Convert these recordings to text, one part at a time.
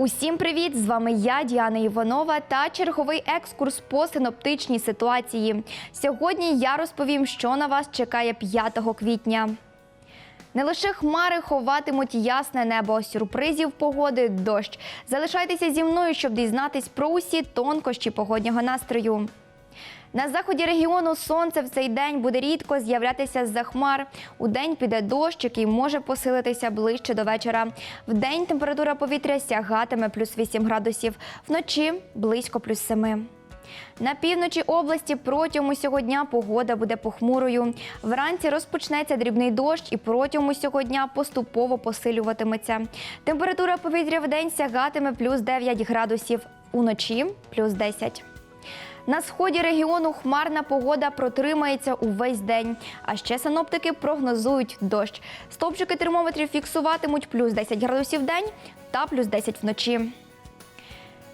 Усім привіт! З вами я, Діана Іванова, та черговий екскурс по синоптичній ситуації. Сьогодні я розповім, що на вас чекає 5 квітня. Не лише хмари ховатимуть ясне небо, сюрпризів погоди, дощ. Залишайтеся зі мною, щоб дізнатись про усі тонкощі погоднього настрою. На заході регіону сонце в цей день буде рідко з'являтися з-за хмар. У день піде дощ, який може посилитися ближче до вечора. В день температура повітря сягатиме плюс 8 градусів, вночі близько плюс 7. На півночі області протягом усього дня погода буде похмурою. Вранці розпочнеться дрібний дощ і протягом усього дня поступово посилюватиметься. Температура повітря в день сягатиме плюс 9 градусів, уночі плюс 10. На сході регіону хмарна погода протримається увесь день. А ще синоптики прогнозують дощ. Стопчики термометрів фіксуватимуть плюс 10 градусів в день та плюс 10 вночі.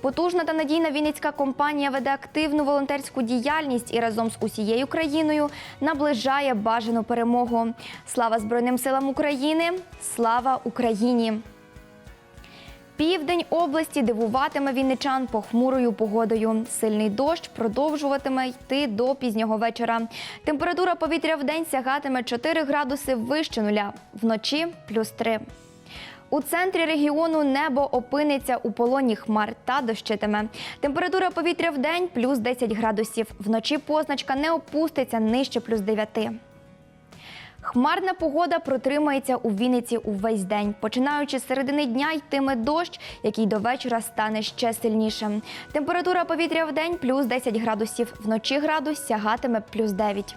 Потужна та надійна вінницька компанія веде активну волонтерську діяльність і разом з усією країною наближає бажану перемогу. Слава Збройним силам України! Слава Україні! Південь області дивуватиме вінничан похмурою погодою. Сильний дощ продовжуватиме йти до пізнього вечора. Температура повітря в день сягатиме 4 градуси вище нуля, вночі плюс 3. У центрі регіону небо опиниться у полоні хмар та дощитиме. Температура повітря в день плюс 10 градусів. Вночі позначка не опуститься нижче плюс 9. Хмарна погода протримається у Вінниці увесь день. Починаючи з середини дня йтиме дощ, який до вечора стане ще сильнішим. Температура повітря в день плюс 10 градусів. Вночі градус сягатиме плюс 9.